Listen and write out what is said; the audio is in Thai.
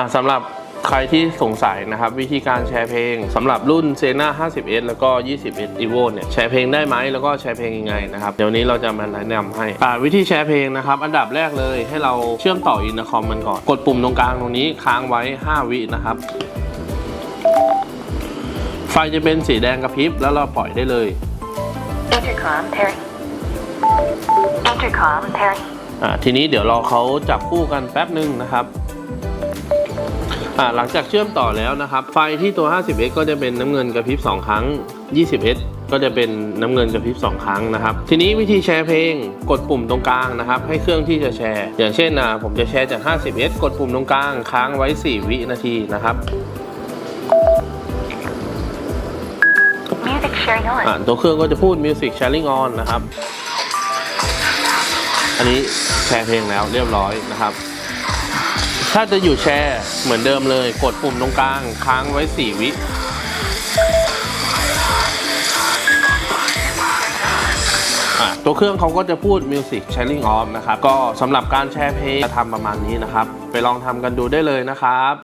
อะสำหรับใครที่สงสัยนะครับวิธีการแชร์เพลงสำหรับรุ่น s e n a 50s แล้วก็21 evo เนี่ยแชร์เพลงได้ไหมแล้วก็แชร์เพลงยังไงนะครับเดี๋ยวนี้เราจะมาแนะนำให้อ่าวิธีแชร์เพลงนะครับอันดับแรกเลยให้เราเชื่อมต่ออินเตอร์คอมมันก่อน กดปุ่มตรงกลางตรงนี้ค้างไว้ 5 วินะครับ ไฟจะเป็นสีแดงกระพริบแล้วเราปล่อยได้เลย Intercom pairing. Intercom pairing. อ่าทีนี้เดี๋ยวรอเขาจับคู่กันแป๊บหนึ่งนะครับ อ่าหลังจากเชื่อมต่อแล้วนะครับ ไฟที่ตัว 50x ก็จะเป็นน้ำเงินกระพริบ2 ครั้ง 20s ก็จะเป็นน้ำเงินกระพริบ2 ครั้งนะครับ ทีนี้วิธีแชร์เพลงกดปุ่มตรงกลางนะครับ ให้เครื่องที่จะแชร์ อย่างเช่นนะผมจะแชร์จาก 50s กดปุ่มตรงกลางค้างไว้ 4 วินาทีนะครับ Music sharing on. อ่าตัวเครื่องก็จะพูด Music Sharing On นะครับ อันนี้แชร์เพลงแล้วเรียบร้อยนะครับ ถ้าจะอยู่แชร์เหมือนเดิมเลย กดปุ่มตรงกลาง ค้างไว้ 4 วิ ตัวเครื่องเขาก็จะพูด Music Sharing On นะครับ ก็สำหรับการแชร์เพลงจะทำประมาณนี้นะครับ ไปลองทำกันดูได้เลยนะครับ